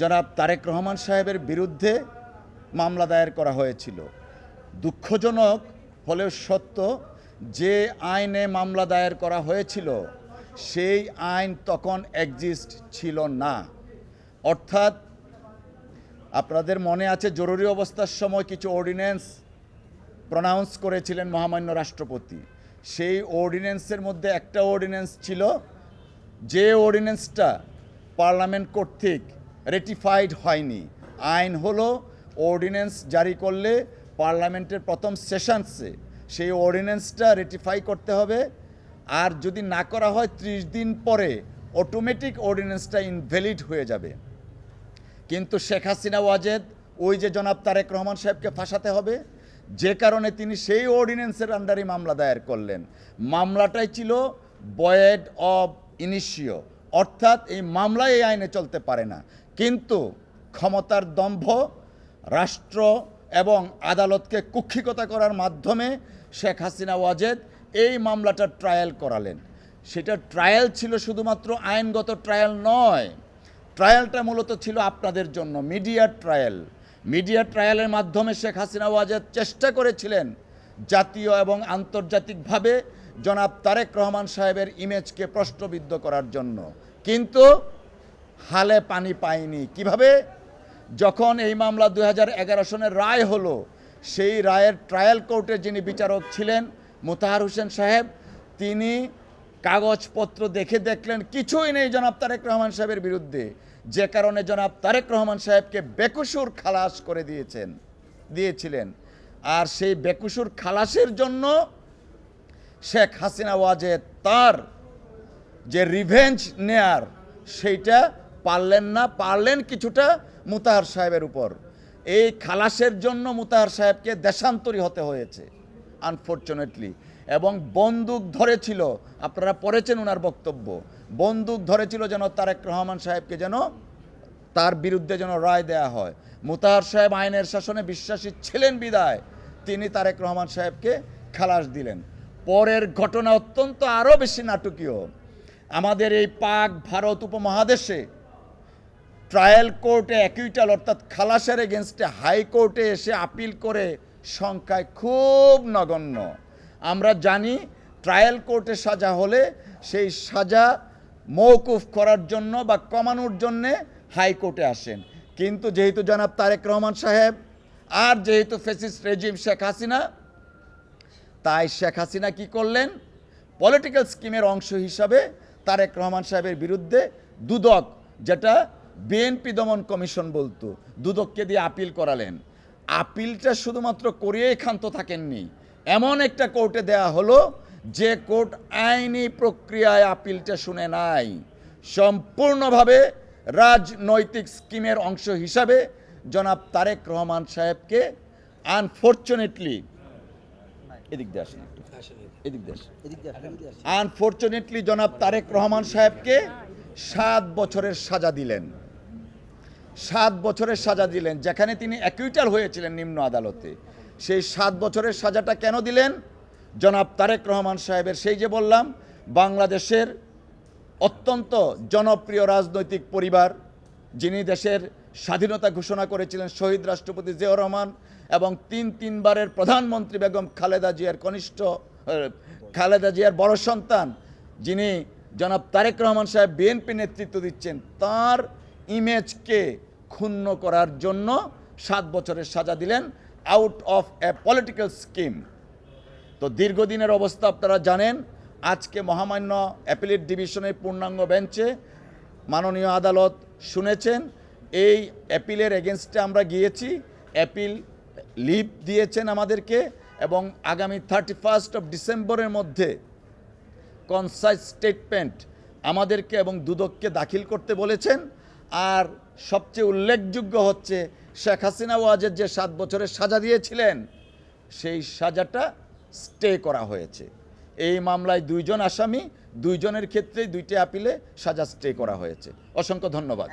জনাব তারেক রহমান সাহেবের বিরুদ্ধে মামলা দায়ের করা হয়েছিল। দুঃখজনক হলেও সত্য, যে আইনে মামলা দায়ের করা হয়েছিল, সেই আইন তখন এক্সিস্ট ছিল না। অর্থাৎ, আপনাদের মনে আছে জরুরি অবস্থার সময় কিছু অর্ডিন্যান্স প্রনাউন্স করেছিলেন মহামান্য রাষ্ট্রপতি। সেই অর্ডিন্যান্সের মধ্যে একটা অর্ডিন্যান্স ছিল, যে অর্ডিন্যান্সটা পার্লামেন্ট কর্তৃক রেটিফাইড হয়নি। আইন হলো অর্ডিন্যান্স জারি করলে পার্লামেন্টের প্রথম সেশনসে সেই অর্ডিন্যান্সটা রেটিফাই করতে হবে। আর যদি না করা হয়, ত্রিশ দিন পরে অটোমেটিক অর্ডিন্যান্সটা ইনভ্যালিড হয়ে যাবে। কিন্তু শেখ হাসিনা ওয়াজেদ, ওই যে জনাব তারেক রহমান সাহেবকে ফাঁসাতে হবে, যে কারণে তিনি সেই অর্ডিন্যান্সের আন্ডারে মামলা দায়ের করলেন। মামলাটাই ছিল বয়েড অব ইনিশিও অর্থাৎ এই মামলা এই আইনে চলতে পারে না। কিন্তু ক্ষমতার দম্ভ রাষ্ট্র এবং আদালতকে কুক্ষিকতা করার মাধ্যমে শেখ হাসিনা ওয়াজেদ এই মামলাটা ট্রায়াল করালেন। সেটা ট্রায়াল ছিল শুধুমাত্র আইনগত ট্রায়াল নয়, ট্রায়ালটা মূলত ছিল আপনাদের জন্য, মিডিয়া ট্রায়াল। মিডিয়া ট্রায়ালের মাধ্যমে শেখ হাসিনা ওয়াজেদ চেষ্টা করেছিলেন জাতীয় এবং আন্তর্জাতিকভাবে জনাব তারেক রহমান সাহেবের ইমেজকে প্রশ্নবিদ্ধ করার জন্য। কিন্তু হালে পানি পায়নি কীভাবে? যখন এই মামলা দুই হাজার এগারো সনের রায় হলো, সেই রায়ের ট্রায়াল কোর্টে যিনি বিচারক ছিলেন, মোতাহার হোসেন সাহেব, তিনি কাগজপত্র দেখে দেখলেন, কিছুই নেই জনাব তারেক রহমান সাহেবের বিরুদ্ধে। যে কারণে জনাব তারেক রহমান সাহেবকে বেকুসুর খালাস করে দিয়েছেন, দিয়েছিলেন। আর সেই বেকুসুর খালাসের জন্য শেখ হাসিনা ওয়াজে তার যে রিভেঞ্জ নেয়ার, সেইটা পারলেন না, পারলেন কিছুটা মুতাহার সাহেবের উপর। এই খালাসের জন্য মুতাহার সাহেবকে দেশান্তরী হতে হয়েছে আনফর্চুনেটলি এবং বন্দুক ধরেছিল, আপনারা পড়েছেন ওনার বক্তব্য, বন্দুক ধরেছিল যেন তারেক রহমান সাহেবকে যেন তার বিরুদ্ধে যেন রায় দেয়া হয়। মুতাহার সাহেব আইনের শাসনে বিশ্বাসী ছিলেন বিদায়, তিনি তারেক রহমান সাহেবকে খালাস দিলেন। পরের ঘটনা অত্যন্ত আরও বেশি নাটকীয়। আমাদের এই পাক ভারত উপমহাদেশে ট্রায়াল কোর্টে অ্যাকুইটাল অর্থাৎ খালাসের এগেনস্টে হাইকোর্টে এসে আপিল করে সংখ্যায় খুব নগণ্য। আমরা জানি ট্রায়াল কোর্টে সাজা হলে সেই সাজা মৌকুফ করার জন্য বা কমানোর জন্যে হাইকোর্টে আসেন। কিন্তু যেহেতু জনাব তারেক রহমান সাহেব আর যেহেতু ফেসিস রেজিম শেখ হাসিনা, তাই শেখ হাসিনা কি করলেন? পলিটিক্যাল স্কিমের অংশ হিসাবে তারেক রহমান সাহেবের বিরুদ্ধে দুদক, যেটা বিএনপি দমন কমিশন বলতো দুদককে দিয়ে আপিল করালেন। আপিলটা শুধুমাত্র করিয়েই ক্ষান্ত থাকেননি। এমন একটা কোর্টে দেয়া হলো যে কোর্ট আইনি প্রক্রিয়ায় আপিলটা শুনে নাই। সম্পূর্ণভাবে রাজনৈতিক স্কিমের অংশ হিসাবে জনাব তারেক রহমান সাহেবকে আনফর্চুনেটলি এদিক দিয়ে আসেন একটু। এদিক দিয়ে আসেন। আনফর্চুনেটলি জনাব তারেক রহমান সাহেবকে সাত বছরের সাজা দিলেন। সাত বছরের সাজা দিলেন, যেখানে তিনি অ্যাকুইটাল হয়েছিলেন নিম্ন আদালতে। সেই সাত বছরের সাজাটা কেন দিলেন? জনাব তারেক রহমান সাহেবের সেই যে বললাম, বাংলাদেশের অত্যন্ত জনপ্রিয় রাজনৈতিক পরিবার, যিনি দেশের স্বাধীনতা ঘোষণা করেছিলেন শহীদ রাষ্ট্রপতি জিয়াউর রহমান এবং তিন তিনবারের প্রধানমন্ত্রী বেগম খালেদা জিয়ার কনিষ্ঠ খালেদা জিয়ার বড় সন্তান, যিনি জনাব তারেক রহমান সাহেব বিএনপি নেতৃত্ব দিচ্ছেন, তার ইমেজকে ক্ষুণ্ণ করার জন্য সাত বছরের সাজা দিলেন out of a political scheme তো দীর্ঘদিনের অবস্থা আপনারা জানেন, আজকে মহামান্য অ্যাপিলেট ডিভিশনের পূর্ণাঙ্গ বেঞ্চে মাননীয় আদালত শুনেছেন, এই অ্যাপিলের এগেনস্টে আমরা গিয়েছি, অ্যাপিল লিভ দিয়েছেন আমাদেরকে এবং আগামী থার্টি ফার্স্ট অফ ডিসেম্বরের মধ্যে কনসাইজ স্টেটমেন্ট আমাদেরকে এবং দুদককে দাখিল করতে বলেছেন। আর সবচেয়ে উল্লেখযোগ্য হচ্ছে শেখ হাসিনা ওয়াজের যে সাত বছরের সাজা দিয়েছিলেন, সেই সাজাটা স্টে করা হয়েছে। এই মামলায় দুইজন আসামি, দুইজনের ক্ষেত্রেই দুইটি আপিলে সাজা স্টে করা হয়েছে। অসংখ্য ধন্যবাদ।